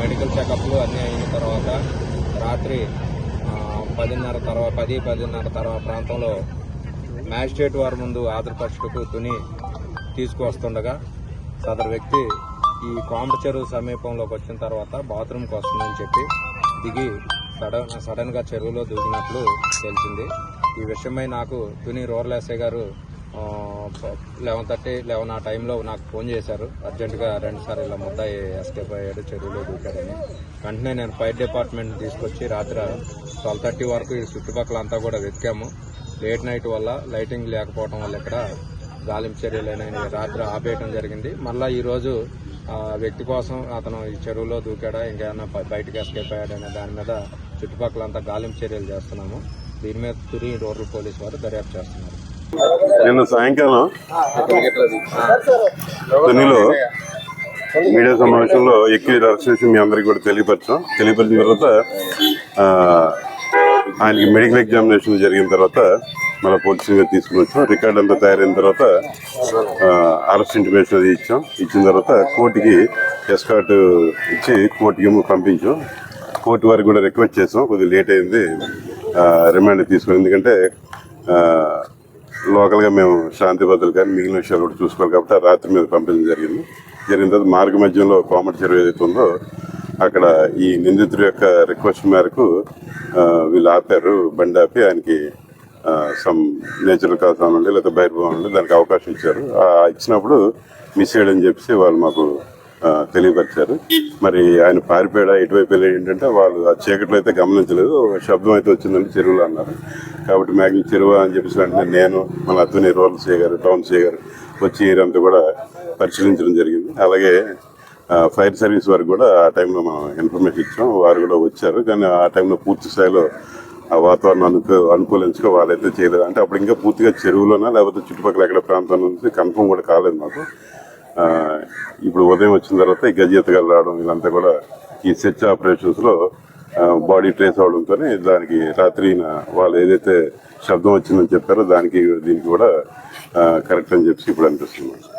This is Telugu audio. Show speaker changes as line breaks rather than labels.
మెడికల్ చెకప్లు అన్నీ అయిన తర్వాత రాత్రి పదిన్నర తర్వాత పది పదిన్నర తర్వాత ప్రాంతంలో మ్యాజిస్ట్రేట్ వారి ముందు ఆంధ్రప్రదేశ్కు తుని తీసుకువస్తుండగా సదరు వ్యక్తి ఈ కోమట చెరువు సమీపంలోకి వచ్చిన తర్వాత బాత్రూమ్కి వస్తుందని చెప్పి దిగి సడన్ సడన్గా చెరువులో దూకినట్లు తెలిసింది. ఈ విషయమై నాకు తుని రోర్లేసే గారు లెవెన్ థర్టీ లెవెన్ ఆ టైంలో నాకు ఫోన్ చేశారు. అర్జెంటుగా రెండు సార్లు ఇలా ముద్దాయి ఎస్కేప్ అయ్యాడు చెరువులో దూకాడని. వెంటనే నేను ఫైర్ డిపార్ట్మెంట్ తీసుకొచ్చి రాత్రి ట్వెల్వ్ థర్టీ వరకు ఈ చుట్టుపక్కల అంతా కూడా వెతికాము. లేట్ నైట్ వల్ల లైటింగ్ లేకపోవడం వల్ల ఇక్కడ గాలింపు చర్యలు అనేవి రాత్రి ఆపేయటం జరిగింది. మళ్ళీ ఈరోజు ఆ వ్యక్తి కోసం అతను ఈ చెరువులో దూకాడా ఇంకేమన్నా బయటకు ఎస్కేప్ అయ్యాడనే దాని మీద చుట్టుపక్కల అంతా గాలింపు చర్యలు చేస్తున్నాము. దీని మీద తిరిగి రూరల్ పోలీస్ వారు దర్యాప్తు చేస్తున్నారు.
నిన్న సాయంకాలం తునిలో మీడియా సమావేశంలో ఎక్కువ అరెస్ట్ చేసి మీ అందరికి కూడా తెలియపరచాం. తెలియపరిచిన తర్వాత ఆయనకి మెడికల్ ఎగ్జామినేషన్ జరిగిన తర్వాత మళ్ళీ పోలీసు తీసుకుని వచ్చాం. రికార్డ్ అంతా తయారైన తర్వాత అరెస్ట్ ఇంటిమేషన్ అది ఇచ్చాం. ఇచ్చిన తర్వాత కోర్టుకి ఎస్కాట్ ఇచ్చి కోర్టుకి పంపించాం. కోర్టు వారికి కూడా రిక్వెస్ట్ చేసాం. కొద్దిగా లేట్ అయింది. రిమాండ్ తీసుకుని ఎందుకంటే లోకల్గా మేము శాంతి భద్రతలు కానీ మిగిలిన విషయాలు కూడా చూసుకోవాలి కాబట్టి రాత్రి మీద పంపించడం జరిగింది. జరిగిన తర్వాత మార్గ మధ్యంలో కోమటి చెరువు ఏదైతే ఉందో అక్కడ ఈ నిందితుడి యొక్క రిక్వెస్ట్ మేరకు వీళ్ళు ఆపారు బండి ఆపి ఆయనకి సమ్ నేచురల్ కాజ్ అనండి లేదా బైర్భవం దానికి అవకాశం ఇచ్చారు. ఇచ్చినప్పుడు మిస్ చేయడం చెప్పేసి వాళ్ళు మాకు తెలియపరిచారు. మరి ఆయన పారిపోయాడా ఎటువైపు వెళ్ళాడు ఏంటంటే వాళ్ళు ఆ చీకట్లో అయితే గమనించలేదు ఒక శబ్దం అయితే వచ్చిందని చెరువులో అన్నారు. కాబట్టి మ్యాగ్జిన్ చెరువు అని చెప్పేసి వెంటనే నేను మన అత్తుని రూరల్ సీ గారు టౌన్ సీ గారు వచ్చి ఏరియా అంతా కూడా పరిశీలించడం జరిగింది. అలాగే ఫైర్ సర్వీస్ వారికి కూడా ఆ టైంలో మనం ఇన్ఫర్మేషన్ ఇచ్చాం. వారు కూడా వచ్చారు. కానీ ఆ టైంలో పూర్తి స్థాయిలో ఆ వాతావరణం అనుకూ అనుకూలించుకో వాళ్ళైతే చేయలేదు. అంటే అప్పుడు ఇంకా పూర్తిగా చెరువులోనా లేకపోతే చుట్టుపక్కల ఎక్కడ ప్రాంతం నుంచి కన్ఫర్మ్ కూడా కాలేదు మాకు. ఇప్పుడు ఉదయం వచ్చిన తర్వాత ఈ గజీతగాలు రావడం ఇదంతా కూడా ఈ సెర్చ్ ఆపరేషన్స్లో బాడీ ట్రేస్ అవడంతో దానికి రాత్రి వాళ్ళు ఏదైతే శబ్దం వచ్చిందని చెప్పారో దానికి దీనికి కూడా కరెక్ట్ అని చెప్పి ఇప్పుడు అనిపిస్తుంది.